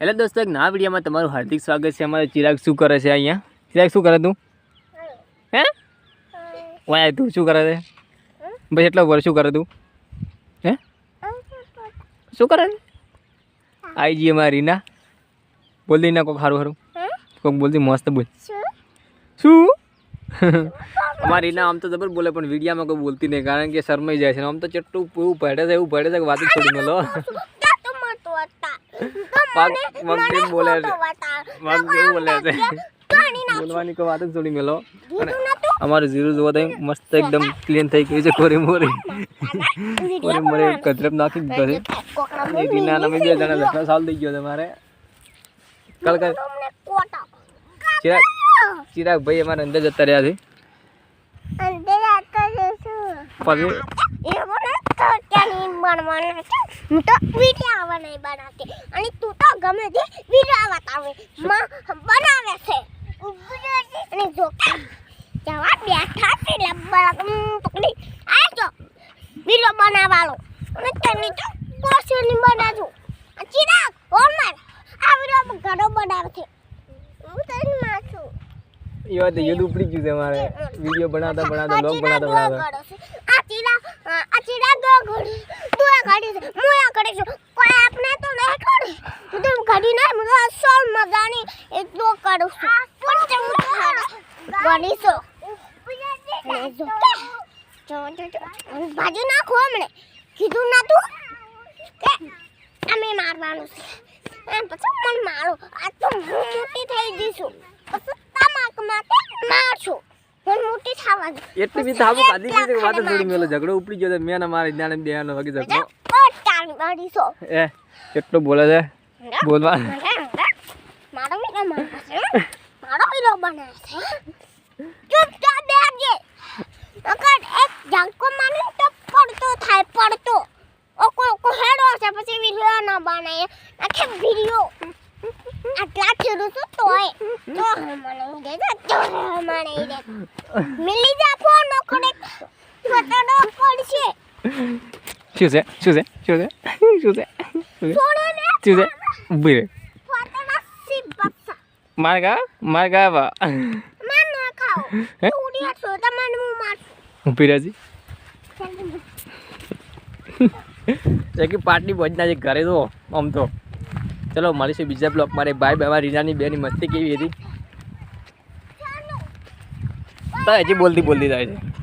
Hello દોસ્તો, એક નવા વિડીયોમાં તમારું હાર્દિક સ્વાગત છે. અમારે ચિરાગ શું કરે છે અહીંયા? ચિરાગ, શું કરે તું? હે? વાય તું શું કરે છે? બસ એટલો વર શું કરે તું? હે? શું કરે છે? આઈ જઈએ અમારી રીના. બોલ દઈ ના કોઈક સારું સારું કોઈક બોલતી મસ્ત બોલ. શું? અમારી રીના આમ તો જબર બોલે, પણ વિડીયામાં કોઈ બોલતી નહીં, કારણ કે શરમાઈ જાય છે આમ તો ચટ્ટું એવું પડે છે, એવું પડે છે કે વાત છોડી મેલો. કેમ બોલે છે. પગ બોલે છે. બોલવાની કોઈ વાત જ છોડી મેલો અને અમારું જીરું જોવા તો મસ્ત એકદમ ક્લીન થઈ ગયું છે કોરી મોરી. કોરી મોરી કચરપ નાખી દીધો છે. બે જણા લખનો સાલ થઈ ગયો મારે કલ કાલ ચિરાગ ચિરાગ ભાઈ અમારે અંદર જતા રહ્યા છે. પછી હું તો વીડિયો આવવા નહીં બનાવતી. અને તું તો ગમે તે વીડિયો બતાવે માં બનાવે છે. અને જો જવા બેઠા છે લબ્બા પકડી. આ જો વીડિયો બનાવવાનો. અને તેની તો પોસ્ટની બનાવજો. ચિરાગ ઓમર આ વીડિયો ઘણો બનાવે છે. હું તને માં છું. યો તો યુદ્ધ ઉપડી ગયું છે મારે. વીડિયો બનાવતા બનાવતા બ્લોગ બનાવતા બનાવતા. આ ઘડી તું આ ઘડી છે હું આ ઘડી છું. કોઈ આપને તો નહીં હું તો ઘડી નહીં હું તો અસલ મજાની એક દો કરું છું. પણ તે ઘડી. છું. નાખો હમણે. કીધું ના તું કે અમે મારવાનું છે. એમ પછી મને મારો. આ તો હું મોટી થઈ જઈશું પછી તમાક માટે હું મોટી થવા દે. એટલી બી થાબુ કાઢી દીધી કે વાત જ છોડી મેલો ઝઘડો ઉપડી ગયો છે મેં ને મારે જ્ઞાન બેનો વાગી ઝઘડો. પોતાની બારીસો એ કેટલો બોલે છે? બોલવા મારો વીરો બનાવે છે મારો વીરો બનાવે છે ચૂપચાપ બેસજે અગર એક જંકો માને તો પડતો થાય પડતો. ઓ કો કો હેડો છે પછી વિડિયો ના બનાવે આખે વિડિયો. આટલા ખેડું છું તોય તો મને દે તો મને દે મિલી જા ફોન નો કરે ફટડો પડશે. શું છે? શું છે? શું છે? શું છે? શું છે? છે? ઊભી રે. માર ગા માર ગા બા માર ના ખાઓ? ઉડી છો તમને હું માર ઊભી જે એક પાટની બજના જે ઘરે તો આમ તો. ચલો મળીશું બીજા બ્લોક મારે બાય બાય રીનાની બેની મસ્તી કેવી હતી? તો હજી બોલતી બોલતી જાય છે.